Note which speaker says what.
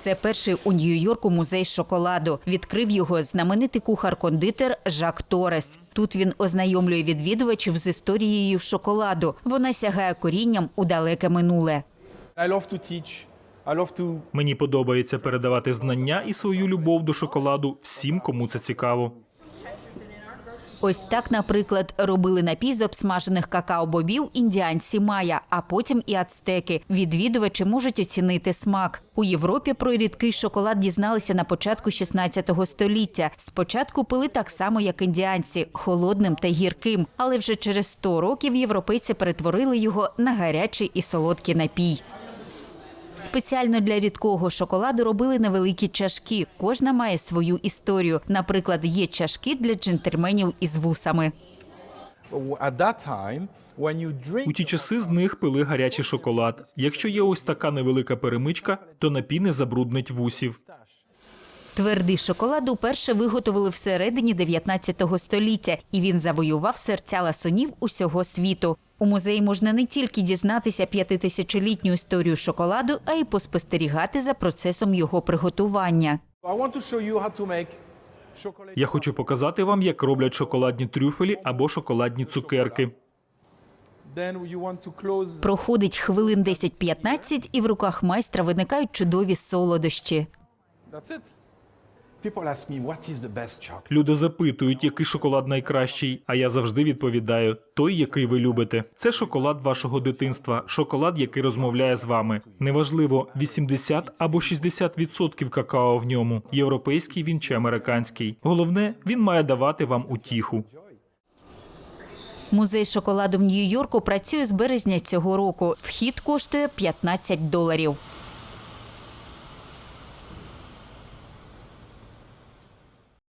Speaker 1: Це перший у Нью-Йорку музей шоколаду. Відкрив його знаменитий кухар-кондитер Жак Торес. Тут він ознайомлює відвідувачів з історією шоколаду. Вона сягає корінням у далеке минуле.
Speaker 2: Мені подобається передавати знання і свою любов до шоколаду всім, кому це цікаво.
Speaker 1: Ось так, наприклад, робили напій з обсмажених какао-бобів індіанці Майя, а потім і ацтеки. Відвідувачі можуть оцінити смак. У Європі про рідкий шоколад дізналися на початку 16 століття. Спочатку пили так само, як індіанці, холодним та гірким. Але вже через 100 років європейці перетворили його на гарячий і солодкий напій. Спеціально для рідкого шоколаду робили невеликі чашки. Кожна має свою історію. Наприклад, є чашки для джентльменів із вусами.
Speaker 2: У ті часи з них пили гарячий шоколад. Якщо є ось така невелика перемичка, то напій не забруднить вусів.
Speaker 1: Твердий шоколад уперше виготовили всередині 19 століття, і він завоював серця ласунів усього світу. У музеї можна не тільки дізнатися п'ятитисячолітню історію шоколаду, а й поспостерігати за процесом його приготування.
Speaker 2: Я хочу показати вам, як роблять шоколадні трюфелі або шоколадні цукерки.
Speaker 1: Проходить хвилин 10-15, і в руках майстра виникають чудові солодощі.
Speaker 2: Люди запитують, який шоколад найкращий, а я завжди відповідаю: той, який ви любите. Це шоколад вашого дитинства, шоколад, який розмовляє з вами. Неважливо, 80 або 60% какао в ньому. Європейський він чи американський. Головне, він має давати вам утіху.
Speaker 1: Музей шоколаду в Нью-Йорку працює з березня цього року. Вхід коштує 15 доларів.